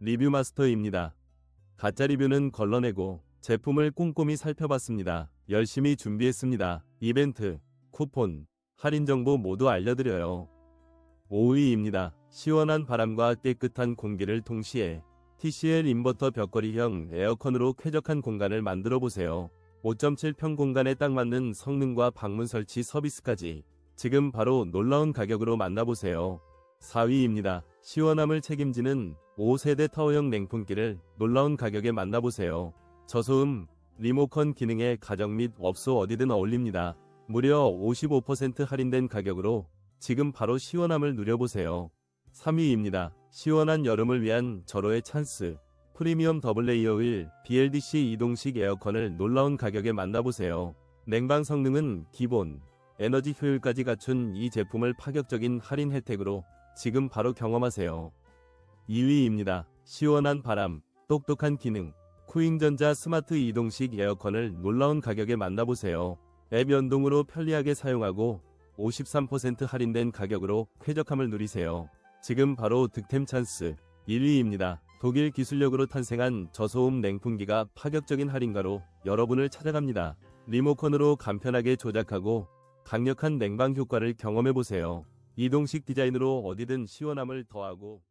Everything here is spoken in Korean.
리뷰 마스터입니다. 가짜 리뷰는 걸러내고 제품을 꼼꼼히 살펴봤습니다. 열심히 준비했습니다. 이벤트, 쿠폰, 할인 정보 모두 알려드려요. 5위입니다. 시원한 바람과 깨끗한 공기를 동시에 TCL 인버터 벽걸이형 에어컨으로 쾌적한 공간을 만들어 보세요. 5.7평 공간에 딱 맞는 성능과 방문 설치 서비스까지 지금 바로 놀라운 가격으로 만나보세요. 4위입니다. 시원함을 책임지는 5세대 타워형 냉풍기를 놀라운 가격에 만나보세요. 저소음, 리모컨 기능에 가정 및 업소 어디든 어울립니다. 무려 55% 할인된 가격으로 지금 바로 시원함을 누려보세요. 3위입니다. 시원한 여름을 위한 절호의 찬스. 프리미엄 더블 레이어 휠 BLDC 이동식 에어컨을 놀라운 가격에 만나보세요. 냉방 성능은 기본, 에너지 효율까지 갖춘 이 제품을 파격적인 할인 혜택으로 지금 바로 경험하세요. 2위입니다. 시원한 바람, 똑똑한 기능, 쿠잉전자 스마트 이동식 에어컨을 놀라운 가격에 만나보세요. 앱 연동으로 편리하게 사용하고 53% 할인된 가격으로 쾌적함을 누리세요. 지금 바로 득템 찬스 1위입니다. 독일 기술력으로 탄생한 저소음 냉풍기가 파격적인 할인가로 여러분을 찾아갑니다. 리모컨으로 간편하게 조작하고 강력한 냉방 효과를 경험해보세요. 이동식 디자인으로 어디든 시원함을 더하고